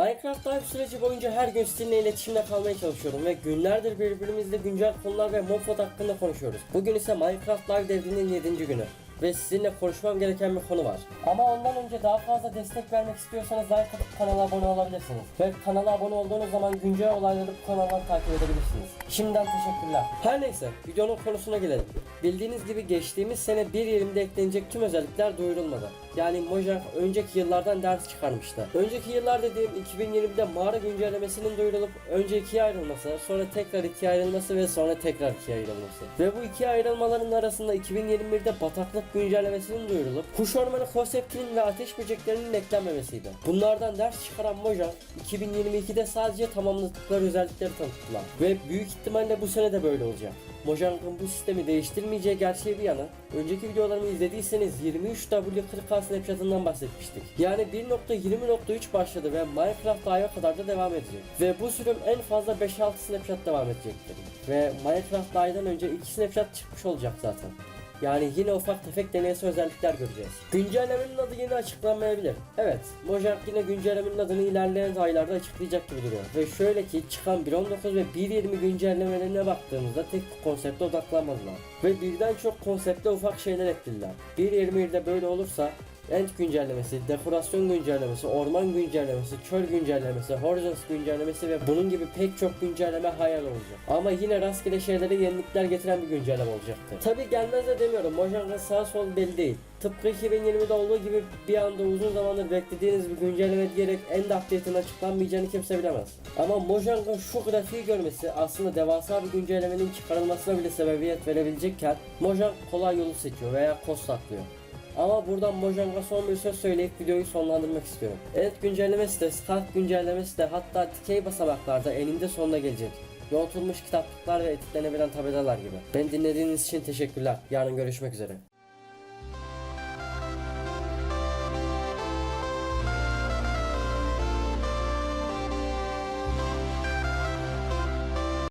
Minecraft Live süreci boyunca her gün sizinle iletişimde kalmaya çalışıyorum ve günlerdir birbirimizle güncel konular ve mod hakkında konuşuyoruz. Bugün ise Minecraft Live devrinin 7. günü ve sizinle konuşmam gereken bir konu var. Ama ondan önce daha fazla destek vermek istiyorsanız like atıp kanala abone olabilirsiniz. Ve kanala abone olduğunuz zaman güncel olayları bu kanaldan takip edebilirsiniz. Şimdiden teşekkürler. Her neyse videonun konusuna gelelim. Bildiğiniz gibi geçtiğimiz sene 1.20'de eklenecek tüm özellikler duyurulmadı. Yani Mojang önceki yıllardan ders çıkarmıştı. Önceki yıllar dediğim 2020'de mağara güncellemesinin duyurulup önce ikiye ayrılması, sonra tekrar ikiye ayrılması ve sonra tekrar ikiye ayrılması. Ve bu iki ayrılmaların arasında 2021'de bataklık güncellemesinin duyurulup kuş ormanı konseptinin ve ateş böceklerinin eklenmemesiydi. Bunlardan ders çıkaran Mojang 2022'de sadece tamamladıkları özellikleri tanıttılar. Ve büyük ihtimalle bu sene de böyle olacak. Mojang'ın bu sistemi değiştirmeyeceği gerçeği bir yana önceki videolarımı izlediyseniz 23W40K Snapchat'ından bahsetmiştik. Yani 1.20.3 başladı ve Minecraft Live'a kadar da devam edecek. Ve bu sürüm en fazla 5-6 Snapchat devam edecektir. Ve Minecraft Live'dan önce 2 Snapchat çıkmış olacak zaten. Yani yine ufak tefek deneysel özellikler göreceğiz. Güncellemenin adı yine açıklanmayabilir. Evet, Mojang yine güncellemenin adını ilerleyen aylarda açıklayacak gibi duruyor. Ve şöyle ki çıkan 1.19 ve 1.20 güncellemelerine baktığımızda tek konsepte odaklanmadılar. Ve birden çok konsepte ufak şeyler eklediler. 1.21'de böyle olursa End güncellemesi, dekorasyon güncellemesi, orman güncellemesi, çöl güncellemesi, Horizons güncellemesi ve bunun gibi pek çok güncelleme hayal olacak. Ama yine rastgele şeylere yenilikler getiren bir güncelleme olacaktı. Tabi gelmez de demiyorum, Mojang'ın sağ sol belli değil. Tıpkı 2020'de olduğu gibi bir anda uzun zamandır beklediğiniz bir güncelleme diyerek end update'in açıklanmayacağını kimse bilemez. Ama Mojang'ın şu grafiği görmesi aslında devasa bir güncellemenin çıkarılmasına bile sebebiyet verebilecekken Mojang kolay yolu seçiyor veya kost saklıyor. Ama buradan Mojang'a son bir söz söyleyip videoyu sonlandırmak istiyorum. Evet güncellemesi de, Skype güncellemesi de hatta dikey basamaklarda eninde sonuna gelecek. Yoğrultulmuş kitaplıklar ve editlenebilen tabelalar gibi. Beni dinlediğiniz için teşekkürler. Yarın görüşmek üzere.